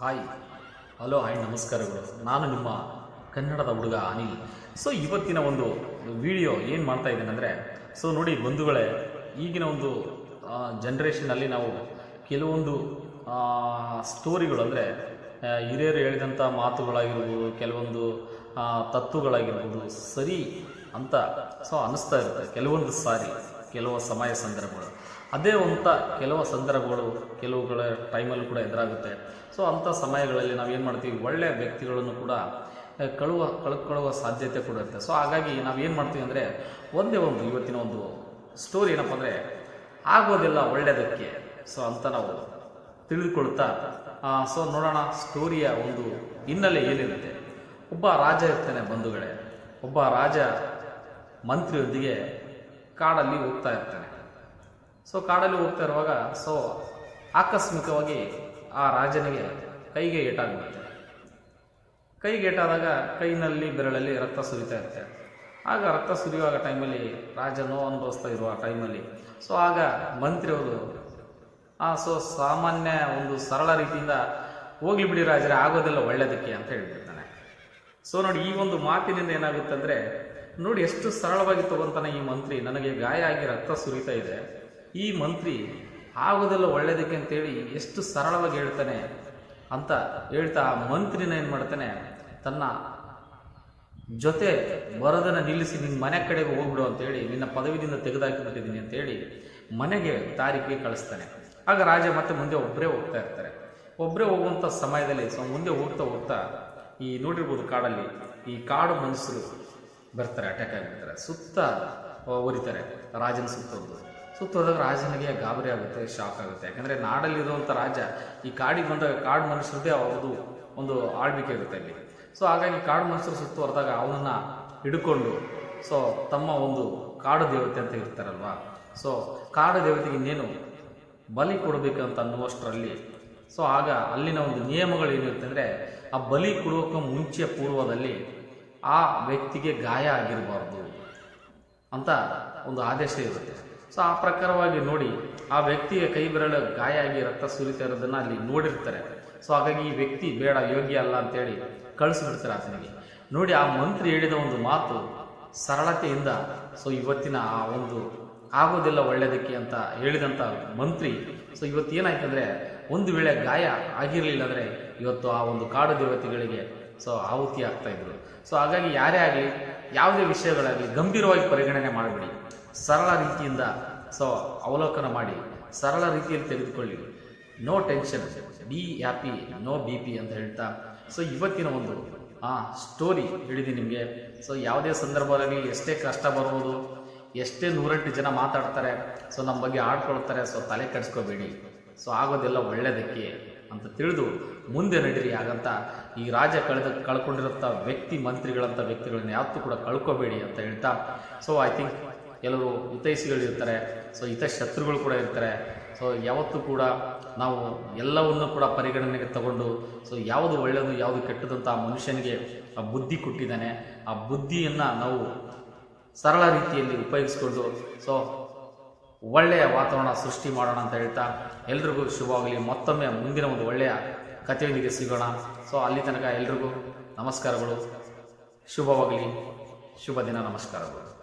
Hi. Hello, hi, ನಮಸ್ಕಾರಗಳು. ನಾನು ನಿಮ್ಮ ಕನ್ನಡದ ಹುಡುಗ ಅನಿಲ್. ಸೊ ಇವತ್ತಿನ ಒಂದು ವಿಡಿಯೋ ಏನು ಮಾಡ್ತಾ ಇದ್ದೇನೆಂದರೆ ಸೊ ನೋಡಿ ಬಂಧುಗಳೇ, ಈಗಿನ ಒಂದು ಜನ್ರೇಷನಲ್ಲಿ ನಾವು ಕೆಲವೊಂದು ಸ್ಟೋರಿಗಳು ಅಂದರೆ ಹಿರಿಯರು ಹೇಳಿದಂಥ ಮಾತುಗಳಾಗಿರ್ಬೋದು, ಕೆಲವೊಂದು ತತ್ವಗಳಾಗಿರ್ಬೋದು, ಸರಿ ಅಂತ ಸೊ ಅನ್ನಿಸ್ತಾ ಇರುತ್ತೆ. ಕೆಲವೊಂದು ಸಾರಿ, ಕೆಲವು ಸಮಯ ಸಂದರ್ಭಗಳು. ಅದೇ ಅಂತ ಕೆಲವು ಸಂದರ್ಭಗಳು ಕೆಲವುಗಳ ಟೈಮಲ್ಲೂ ಕೂಡ ಎದುರಾಗುತ್ತೆ. ಸೊ ಅಂಥ ಸಮಯಗಳಲ್ಲಿ ನಾವು ಏನು ಮಾಡ್ತೀವಿ? ಒಳ್ಳೆಯ ವ್ಯಕ್ತಿಗಳನ್ನು ಕೂಡ ಕಳುವ, ಕಳ್ಕೊಳ್ಳುವ ಸಾಧ್ಯತೆ ಕೂಡ ಇರುತ್ತೆ. ಸೊ ಹಾಗಾಗಿ ನಾವು ಏನು ಮಾಡ್ತೀವಿ ಅಂದರೆ, ಒಂದೇ ಒಂದು ಇವತ್ತಿನ ಒಂದು ಸ್ಟೋರಿ ಏನಪ್ಪ ಅಂದರೆ, ಆಗೋದಿಲ್ಲ ಒಳ್ಳೆಯದಕ್ಕೆ ಸೊ ಅಂತ ನಾವು ತಿಳಿದುಕೊಳ್ತಾ ಸೊ ನೋಡೋಣ ಸ್ಟೋರಿಯ ಒಂದು ಹಿನ್ನೆಲೆ ಏನಿರುತ್ತೆ. ಒಬ್ಬ ರಾಜ ಇರ್ತಾನೆ ಬಂಧುಗಳೇ. ಒಬ್ಬ ರಾಜ ಮಂತ್ರಿಯೊಂದಿಗೆ ಕಾಡಲ್ಲಿ ಹೋಗ್ತಾ ಇರ್ತಾನೆ. ಸೊ ಕಾಡಲ್ಲಿ ಹೋಗ್ತಾ ಇರುವಾಗ ಸೊ ಆಕಸ್ಮಿಕವಾಗಿ ಆ ರಾಜನಿಗೆ ಕೈಗೆ ಏಟಾಗುತ್ತೆ ಕೈಗೆ ಏಟಾದಾಗ ಕೈನಲ್ಲಿ ಬೆರಳಲ್ಲಿ ರಕ್ತ ಸುರಿತಾ ಇರುತ್ತೆ. ಆಗ ರಕ್ತ ಸುರಿಯುವಾಗ ಟೈಮಲ್ಲಿ ರಾಜ ನೋವು ಅನುಭವಿಸ್ತಾ ಇರುವ ಟೈಮಲ್ಲಿ ಸೊ ಆಗ ಮಂತ್ರಿಯವರು, ಆ ಸೊ ಸಾಮಾನ್ಯ ಒಂದು ಸರಳ ರೀತಿಯಿಂದ ಹೋಗ್ಲಿ ಬಿಡಿ ರಾಜರೇ, ಆಗೋದೆಲ್ಲ ಒಳ್ಳೆಯದಕ್ಕೆ ಅಂತ ಹೇಳ್ಬಿಡ್ತಾನೆ. ಸೊ ನೋಡಿ, ಈ ಒಂದು ಮಾತಿನಿಂದ ಏನಾಗುತ್ತೆ ಅಂದರೆ, ನೋಡಿ, ಎಷ್ಟು ಸರಳವಾಗಿ ತಗೊಂತಾನೆ ಈ ಮಂತ್ರಿ. ನನಗೆ ಗಾಯ ಆಗಿ ರಕ್ತ ಸುರಿತಾ ಇದೆ. ಈ ಮಂತ್ರಿ ಆಗೋದಿಲ್ಲ ಒಳ್ಳೇದಕ್ಕೆ ಅಂತೇಳಿ ಎಷ್ಟು ಸರಳವಾಗಿ ಹೇಳ್ತಾನೆ ಅಂತ ಹೇಳ್ತಾ ಆ ಮಂತ್ರಿನ ಏನು ಮಾಡ್ತಾನೆ, ತನ್ನ ಜೊತೆ ಬರೋದನ್ನು ನಿಲ್ಲಿಸಿ ನಿನ್ನ ಮನೆ ಕಡೆಗೆ ಹೋಗ್ಬಿಡು ಅಂತೇಳಿ ನಿನ್ನ ಪದವಿದಿಂದ ತೆಗೆದಾಕಿಬಿಟ್ಟಿದ್ದೀನಿ ಅಂತೇಳಿ ಮನೆಗೆ ತಾರೀಕಿಗೆ ಕಳಿಸ್ತಾನೆ. ಆಗ ರಾಜ ಮತ್ತೆ ಮುಂದೆ ಒಬ್ಬರೇ ಹೋಗ್ತಾ ಇರ್ತಾರೆ. ಒಬ್ಬರೇ ಹೋಗುವಂಥ ಸಮಯದಲ್ಲಿ ಸೊ ಮುಂದೆ ಹೋಗ್ತಾ ಹೋಗ್ತಾ ಈ ನೋಡಿರ್ಬೋದು ಕಾಡಲ್ಲಿ ಈ ಕಾಡು ಮನುಷ್ಯರು ಬರ್ತಾರೆ, ಅಟ್ಯಾಕ್ ಆಗಿಬಿಡ್ತಾರೆ. ಸುತ್ತ ಒರಿತಾರೆ, ರಾಜನ ಸುತ್ತೋದು ಸುತ್ತೋದಾಗ ರಾಜನಿಗೆ ಗಾಬರಿ ಆಗುತ್ತೆ ಶಾಕ್ ಆಗುತ್ತೆ. ಯಾಕಂದರೆ ನಾಡಲ್ಲಿರುವಂಥ ರಾಜ ಈ ಕಾಡಿಗೆ ಬಂದಾಗ ಕಾಡು ಮನುಷ್ಯರದೇ ಅವ್ರದ್ದು ಒಂದು ಆಳ್ವಿಕೆ ಇರುತ್ತೆ ಅಲ್ಲಿ. ಸೊ ಹಾಗಾಗಿ ಕಾಡು ಮನುಷ್ಯರು ಸುತ್ತುವರೆದಾಗ ಅವನನ್ನ ಹಿಡ್ಕೊಂಡು ಸೊ ತಮ್ಮ ಒಂದು ಕಾಡು ದೇವತೆ ಅಂತ ಇರ್ತಾರಲ್ವಾ? ಸೊ ಕಾಡು ದೇವತೆಗೆ ಇನ್ನೇನು ಬಲಿ ಕೊಡಬೇಕಂತ ಅನ್ನುವಷ್ಟರಲ್ಲಿ ಸೊ ಆಗ ಅಲ್ಲಿನ ಒಂದು ನಿಯಮಗಳು ಏನಿರುತ್ತೆ ಅಂದರೆ, ಆ ಬಲಿ ಕೊಡೋಕೆ ಮುಂಚೆ ಪೂರ್ವದಲ್ಲಿ ಆ ವ್ಯಕ್ತಿಗೆ ಗಾಯ ಆಗಿರಬಾರ್ದು ಅಂತ ಒಂದು ಆದೇಶ ಇರುತ್ತೆ. ಸೊ ಆ ಪ್ರಕಾರವಾಗಿ ನೋಡಿ ಆ ವ್ಯಕ್ತಿಯ ಕೈ ಬೆರಳು ಗಾಯ ಆಗಿ ರಕ್ತ ಸುರಿತಾ ಇರೋದನ್ನು ಅಲ್ಲಿ ನೋಡಿರ್ತಾರೆ. ಸೊ ಹಾಗಾಗಿ ಈ ವ್ಯಕ್ತಿ ಬೇಡ ಯೋಗ್ಯ ಅಲ್ಲ ಅಂತೇಳಿ ಕಳಿಸ್ಬಿಡ್ತಾರೆ ಆತನಿಗೆ. ನೋಡಿ ಆ ಮಂತ್ರಿ ಹೇಳಿದ ಒಂದು ಮಾತು ಸರಳತೆಯಿಂದ, ಸೊ ಇವತ್ತಿನ ಆ ಒಂದು ಆಗೋದಿಲ್ಲ ಒಳ್ಳೆಯದಕ್ಕೆ ಅಂತ ಹೇಳಿದಂಥ ಮಂತ್ರಿ, ಸೊ ಇವತ್ತು ಏನಾಯ್ತಂದ್ರೆ, ಒಂದು ವೇಳೆ ಗಾಯ ಆಗಿರಲಿಲ್ಲ ಅಂದರೆ ಇವತ್ತು ಆ ಒಂದು ಕಾಡು ದೇವತೆಗಳಿಗೆ, ಸೊ ಆಹುತಿ ಆಗ್ತಾ ಇದ್ರು. ಸೊ ಹಾಗಾಗಿ ಯಾರೇ ಆಗಲಿ, ಯಾವುದೇ ವಿಷಯಗಳಾಗಲಿ ಗಂಭೀರವಾಗಿ ಪರಿಗಣನೆ ಮಾಡಬೇಡಿ. ಸರಳ ರೀತಿಯಿಂದ ಸೊ ಅವಲೋಕನ ಮಾಡಿ, ಸರಳ ರೀತಿಯಲ್ಲಿ ತೆಗೆದುಕೊಳ್ಳಿ. No tension be happy no B P ಅಂತ ಹೇಳ್ತಾ ಸೊ ಇವತ್ತಿನ ಒಂದು, ಆ ಸ್ಟೋರಿ ಹೇಳಿದೆ ನಿಮಗೆ. ಸೊ ಯಾವುದೇ ಸಂದರ್ಭದಲ್ಲಿ ಎಷ್ಟೇ ಕಷ್ಟ ಬರ್ಬೋದು ಎಷ್ಟೇ ನೂರೆಂಟು ಜನ ಮಾತಾಡ್ತಾರೆ ಸೊ ನಮ್ಮ ಬಗ್ಗೆ ಆಡ್ಕೊಳ್ತಾರೆ ಸೊ ತಲೆ ಕೆಡಿಸ್ಕೋಬೇಡಿ. ಸೊ ಆಗೋದೆಲ್ಲ ಒಳ್ಳೆಯದಕ್ಕೆ ಅಂತ ತಿಳಿದು ಮುಂದೆ ನಡೀರಿ ಹಾಗಂತ, ಈ ರಾಜ ಕಳೆದ ಕಳ್ಕೊಂಡಿರೋಂಥ ವ್ಯಕ್ತಿ ಮಂತ್ರಿಗಳಂಥ ವ್ಯಕ್ತಿಗಳನ್ನ ಯಾವತ್ತೂ ಕೂಡ ಕಳ್ಕೋಬೇಡಿ ಅಂತ ಹೇಳ್ತಾ ಸೊ ಐ ಥಿಂಕ್ ಕೆಲವರು ಹಿತೈಷಿಗಳಿರ್ತಾರೆ. ಸೊ ಹಿತಶತ್ರುಗಳು ಕೂಡ ಇರ್ತಾರೆ. ಸೊ ಯಾವತ್ತೂ ಕೂಡ ನಾವು ಎಲ್ಲವನ್ನು ಕೂಡ ಪರಿಗಣನೆಗೆ ತಗೊಂಡು ಸೊ ಯಾವುದು ಒಳ್ಳೆಯದು ಯಾವುದು ಕೆಟ್ಟದಂತ ಆ ಮನುಷ್ಯನಿಗೆ ಆ ಬುದ್ಧಿ ಕೊಟ್ಟಿದ್ದಾನೆ. ಆ ಬುದ್ಧಿಯನ್ನು ನಾವು ಸರಳ ರೀತಿಯಲ್ಲಿ ಉಪಯೋಗಿಸ್ಕೊಂಡು ಸೊ ಒಳ್ಳೆಯ ವಾತಾವರಣ ಸೃಷ್ಟಿ ಮಾಡೋಣ ಅಂತ ಹೇಳ್ತಾ ಎಲ್ರಿಗೂ ಶುಭವಾಗಲಿ. ಮತ್ತೊಮ್ಮೆ ಮುಂದಿನ ಒಂದು ಒಳ್ಳೆಯ ಕಥೆಯೊಂದಿಗೆ ಸಿಗೋಣ. ಸೊ ಅಲ್ಲಿ ತನಕ ಎಲ್ರಿಗೂ ನಮಸ್ಕಾರಗಳು. ಶುಭವಾಗಲಿ. ಶುಭ ದಿನ. ನಮಸ್ಕಾರಗಳು.